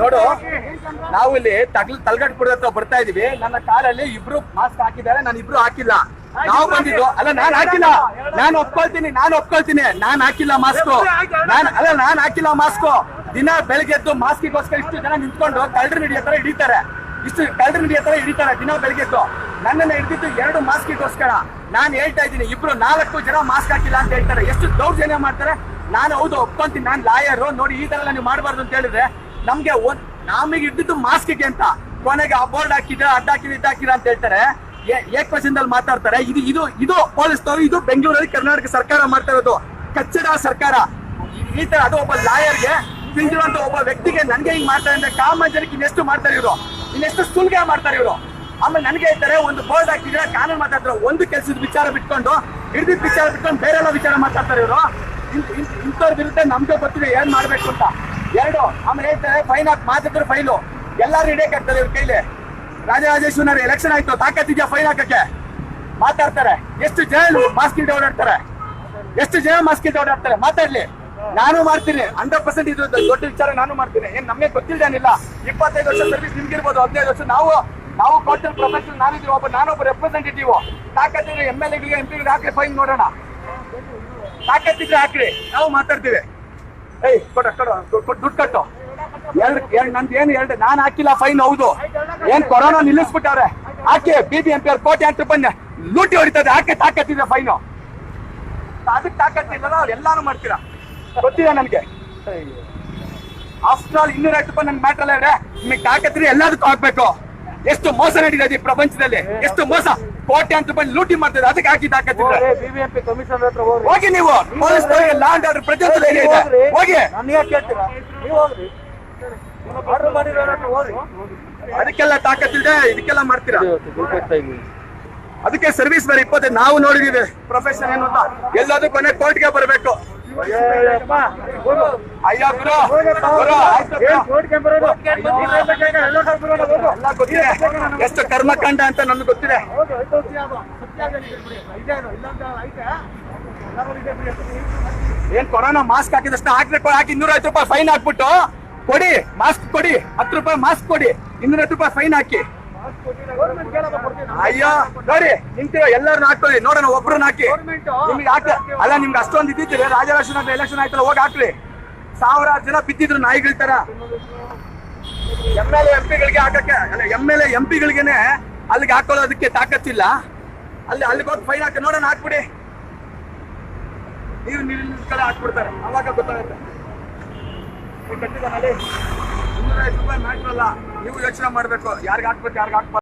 ನೋಡು, ನಾವು ಇಲ್ಲಿ ತಗ್ಲ ತಲ್ಗಟ್ ಹತ್ರ ಬರ್ತಾ ಇದೀವಿ. ನನ್ನ ಕಾಲಲ್ಲಿ ಇಬ್ರು ಮಾಸ್ಕ್ ಹಾಕಿದ್ದಾರೆ, ನಾನು ಇಬ್ರು ಹಾಕಿಲ್ಲ. ನಾವು ಬಂದಿದ್ದು, ಅಲ್ಲ, ನಾನ್ ಹಾಕಿಲ್ಲ. ನಾನು ಒಪ್ಕೊಳ್ತೀನಿ ನಾನು ಒಪ್ಕೊಳ್ತೀನಿ. ನಾನ್ ಹಾಕಿಲ್ಲ ಮಾಸ್ಕ್ ನಾನ್, ಅಲ್ಲ, ನಾನ್ ಹಾಕಿಲ್ಲ ಮಾಸ್ಕ್ ದಿನ ಬೆಳಗ್ಗೆ ಎದ್ದು ಮಾಸ್ಕಿಗೋಸ್ಕರ ಇಷ್ಟು ಜನ ನಿಂತ್ಕೊಂಡು ಕಳ್ಳರು ಹಿಡಿಯೋ ತರ ಹಿಡಿತಾರೆ. ಇಷ್ಟು ಕಳ್ಳರು ಹಿಡಿಯೋ ತರ ಹಿಡಿತಾರೆ ದಿನ ಬೆಳಗ್ಗೆ ಎದ್ದು. ನನ್ನನ್ನ ಹಿಡಿದಿದ್ದು ಎರಡು ಮಾಸ್ಕಿಗೋಸ್ಕರ ನಾನು ಹೇಳ್ತಾ ಇದ್ದೀನಿ, ಇಬ್ರು ನಾಲ್ಕು ಜನ ಮಾಸ್ಕ್ ಹಾಕಿಲ್ಲ ಅಂತ ಹೇಳ್ತಾರೆ. ಎಷ್ಟು ದೌರ್ಜನ್ಯ ಮಾಡ್ತಾರೆ? ನಾನು ಹೌದು ಒಪ್ಕೊಂತೀನಿ, ನಾನು ಲಾಯರು, ನೋಡಿ ಈ ತರ ನೀವು ಮಾಡಬಾರ್ದು ಅಂತ ಹೇಳಿದ್ರೆ ನಮ್ಗೆ ನಮಗೆ ಇದ್ದಿದ್ದು ಮಾಸ್ಕ್ಗೆ ಅಂತ, ಕೊನೆಗೆ ಆ ಬೋರ್ಡ್ ಹಾಕಿದ್ರೆ, ಅಡ್ಡ ಅಂತ ಹೇಳ್ತಾರೆ. ಏಕವಚನದಲ್ಲಿ ಮಾತಾಡ್ತಾರೆ. ಇದು ಇದು ಇದು ಪೊಲೀಸ್ನವರು ಇದು ಬೆಂಗಳೂರಲ್ಲಿ ಕರ್ನಾಟಕ ಸರ್ಕಾರ ಮಾಡ್ತಾ ಇರೋದು. ಕಚ್ಚಡ ಸರ್ಕಾರ. ಈ- ಈ ತರ ಅದು ಒಬ್ಬ ಲಾಯರ್ಗೆ ತಿಳಿದಿರುವಂತ ಒಬ್ಬ ವ್ಯಕ್ತಿಗೆ ನನ್ಗೆ ಹಿಂಗ್ ಮಾಡ್ತಾರೆ ಅಂದ್ರೆ ಕಾಮಜನಕ್ಕೆ ಇನ್ನೆಷ್ಟು ಮಾಡ್ತಾರೆ ಇವರು? ಇನ್ನೆಷ್ಟು ಸುಲ್ಗೆ ಮಾಡ್ತಾರೆ ಇವರು? ಆಮೇಲೆ ನನಗೆ ಹೇಳ್ತಾರೆ, ಒಂದು ಬೋರ್ಡ್ ಹಾಕಿದ್ರೆ, ಕಾನೂನು ಮಾತಾಡ್ತಾರೆ. ಒಂದು ಕೆಲಸದ ವಿಚಾರ ಬಿಟ್ಕೊಂಡು ಹಿಡಿದ ವಿಚಾರ ಬಿಟ್ಕೊಂಡು ಬೇರೆಲ್ಲ ವಿಚಾರ ಮಾತಾಡ್ತಾರೆ ಇವರು. ಇಂಥವ್ರ ವಿರುದ್ಧ ನಮ್ಗೆ ಗೊತ್ತಿದೆ ಏನ್ ಮಾಡ್ಬೇಕು ಅಂತ? ಎರಡು, ಆಮೇಲೆ ಹೇಳ್ತಾರೆ ಫೈನ್ ಹಾಕಿ ಮಾತಿದ್ರು ಫೈಲು ಎಲ್ಲಾರು ಹಿಡಿಯಕ್ ಆಗ್ತದೆ ಇವ್ರ ಕೈಲಿ. ರಾಜರಾಜೇಶ್ವರ ಎಲೆಕ್ಷನ್ ಆಯ್ತು ತಾಕತ್ತಿದ್ಯಾ ಫೈನ್ ಹಾಕಕ್ಕೆ? ಮಾತಾಡ್ತಾರೆ. ಎಷ್ಟು ಜನ ಮಾಸ್ಕ್ ಇಲ್ದೆ ಓಡಾಡ್ತಾರೆ? ಎಷ್ಟು ಜನ ಮಾಸ್ಕ್ ಇಲ್ದೆ ಓಡಾಡ್ತಾರೆ? ಮಾತಾಡ್ಲಿ. ನಾನು ಮಾಡ್ತೀನಿ. ಹಂಡ್ರೆಡ್ ಪರ್ಸೆಂಟ್ ಇದು ದೊಡ್ಡ ವಿಚಾರ, ನಾನು ಮಾಡ್ತೀನಿ. ಏನ್ ನಮಗೆ ಗೊತ್ತಿಲ್ದೇನಿಲ್ಲ ಇಪ್ಪತ್ತೈದು ವರ್ಷ ಸರ್ವಿಸ್ ನಿಮ್ಗಿರ್ಬೋದು, ಹದಿನೈದು ವರ್ಷ ನಾವು ನಾವು ಕೋಟಲ್ ಪ್ರೊಫೆಷನಲ್ ನಾನಿದ್ದೀವಿ, ಒಬ್ಬ ನಾನೊಬ್ಬ ರೆಪ್ರೆಸೆಂಟೇಟಿವ್ ತಾಕತ್ತಿದ್ರೆ ಎಂ ಎಲ್ ಎಗಳಿಗೆ ಎಂ ಪಿಗಳಿಗೆ ಹಾಕಿ ಫೈನ್ ನೋಡೋಣ. ತಾಕತ್ತಿದ್ರೆ ಹಾಕ್ರಿ. ನಾವು ಮಾತಾಡ್ತೀವಿ. ಏಯ್, ಕೊಡ ಕೊಡ ದುಡ್ಡು ಕಟ್ಟು. ಎರಡು ಎರಡು, ನಂದು ಏನು ಎರಡು? ನಾನು ಹಾಕಿಲ್ಲ ಫೈನ್ ಹೌದು. ಏನ್ ಕೊರೋನಾ ನಿಲ್ಲಿಸ್ಬಿಟ್ಟವ್ರೆ? ಹಾಕಿ, ಬಿ ಬಿ ಎಂ ಪಿ ಅವ್ರು ಕೋಟಿ ಅಂತ ಲೂಟಿ ಹೊಡಿತದೆ, ಹಾಕಿ ತಾಕತ್ತಿದ್ರೆ ಫೈನು ಅದಕ್ಕೆ ತಾಕತ್ತಿಲ್ಲ ಅವ್ರು ಎಲ್ಲಾನು ಮಾಡ್ತೀರಾ? ಗೊತ್ತಿದೆ ನನಗೆ? ಆಫ್ಟರ್ ಆಲ್ ಇನ್ನೂರ ಐವತ್ತು ರೂಪಾಯಿ ನನ್ಗೆ ಮ್ಯಾಟ್ರಲ್ಲ ಇವ್ರೆ. ನಿಮಗೆ ತಾಕತ್ತಿದ್ರೆ ಎಲ್ಲದಕ್ಕೂ ಹಾಕ್ಬೇಕು ಎಷ್ಟು ಮೋಸ ನಡೀತದೆ ಈ ಪ್ರಪಂಚದಲ್ಲಿ. ಎಷ್ಟು ಮೋಸ. ಕೋಟಿ ಅಂತ ರೂಪಾಯಿ ಲೂಟಿ ಮಾಡ್ತಾರೆ ಅದಕ್ಕೆ ಹಾಕಿ ಹಾಕತ್ತಿದ್ರೆ. ಬಿಬಿಎಂಪಿ ಕಮಿಷನರ್ ಹತ್ರ ಹೋಗ್ರಿ. ಹೋಗಿ ನೀವು. ಪೊಲೀಸ್ ಲ್ಯಾಂಡ್ ಆರ್ಡರ್ ಪ್ರತಿಯೊಂದು ಏರಿಯಾ ಇದೆ. ಹೋಗಿ. ನಾನು ಯಾಕೆ ಕೇಳ್ತೀರಾ? ನೀವು ಹೋಗ್ರಿ. ಆರ್ಡರ್ ಮಾಡಿರೋರ ಹತ್ರ ಹೋಗ್ರಿ. ಅದಕ್ಕೆಲ್ಲ ತಾಕತ್ತಿದೆ ಇದಕ್ಕೆಲ್ಲ ಮಾಡ್ತೀರಾ? ಅದಕ್ಕೆ ಸರ್ವಿಸ್ ಬೇರೆ ಇಪ್ಪತ್ತೈದು ನಾವು ನೋಡಿದೀವಿ. ಪ್ರೊಫೆಷನ್ ಏನು ಅಂತ. ಎಲ್ಲದೂ ಕೊನೆ ಕೋರ್ಟ್ಗೆ ಬರಬೇಕು. ಎಷ್ಟು ಕರ್ಮಕಾಂಡ ಅಂತ ನನ್ಗೆ ಗೊತ್ತಿದೆ. ಏನ್ ಕೊರೋನಾ ಮಾಸ್ಕ್ ಹಾಕಿದಷ್ಟು ಹಾಕಿದ್ರೆ ಹಾಕಿ ಇನ್ನೂರ ಐವತ್ತು ರೂಪಾಯಿ ಫೈನ್ ಹಾಕ್ಬಿಟ್ಟು ಕೊಡಿ, ಮಾಸ್ಕ್ ಕೊಡಿ, ಹತ್ತು ರೂಪಾಯಿ ಮಾಸ್ಕ್ ಕೊಡಿ, ಇನ್ನೂರೈವತ್ತು ರೂಪಾಯಿ ಫೈನ್ ಹಾಕಿ. ಅಯ್ಯೋ ನೋಡಿ ನಿಂತಿರ ಎಲ್ಲರನ್ನ ಹಾಕೊಳ್ಳಿ ನೋಡೋಣ ಒಬ್ರನ್ನ ಹಾಕಿ. ನಿಮ್ಗೆ ಹಾಕ. ಅಲ್ಲ ನಿಮ್ಗೆ ಅಷ್ಟೊಂದು ಇದ್ದಿದ್ರೆ ರಾಜರಾಜೇಶ್ವರ ಎಲೆಕ್ಷನ್ ಆಯ್ತಲ್ಲ ಹೋಗಿ ಹಾಕ್ಲಿ. ಸಾವಿರಾರು ಜನ ಬಿದ್ದಿದ್ರು ನಾಯಿಗಳ ತರ. ಎಂ ಎಲ್ ಎಂ ಪಿಗಳಿಗೆ ಹಾಕಕ್ಕೆ. ಅಲ್ಲ ಎಂ ಎಲ್ ಎಂ ಪಿಗಳಿಗೆನೆ ಅಲ್ಲಿಗೆ ಹಾಕೊಳ್ಳೋದಕ್ಕೆ ತಾಕತ್ತಿಲ್ಲ. ಅಲ್ಲಿ ಅಲ್ಲಿಗೆ ಹೋಗಿ ಫೈನ್ ಹಾಕಿ ನೋಡೋಣ ಹಾಕ್ಬಿಡಿ. ನೀರು ನೀರಿನ ಕಡೆ ಹಾಕ್ಬಿಡ್ತಾರೆ. ಅವಾಗ ಗೊತ್ತಾಗುತ್ತೆ. ಕಟ್ಟಿದ ನಡಿ ಇನ್ನೂರ ಐವತ್ತು ರೂಪಾಯಿ ಮ್ಯಾಟ್ರ್ ಅಲ್ಲ ನೀವು ಯೋಚನೆ ಮಾಡ್ಬೇಕು. ಯಾರಿಗೆ ಹಾಕ್ಬೇಕು ಯಾರಿಗೆ ಹಾಕ್ಬಾರ್ದು.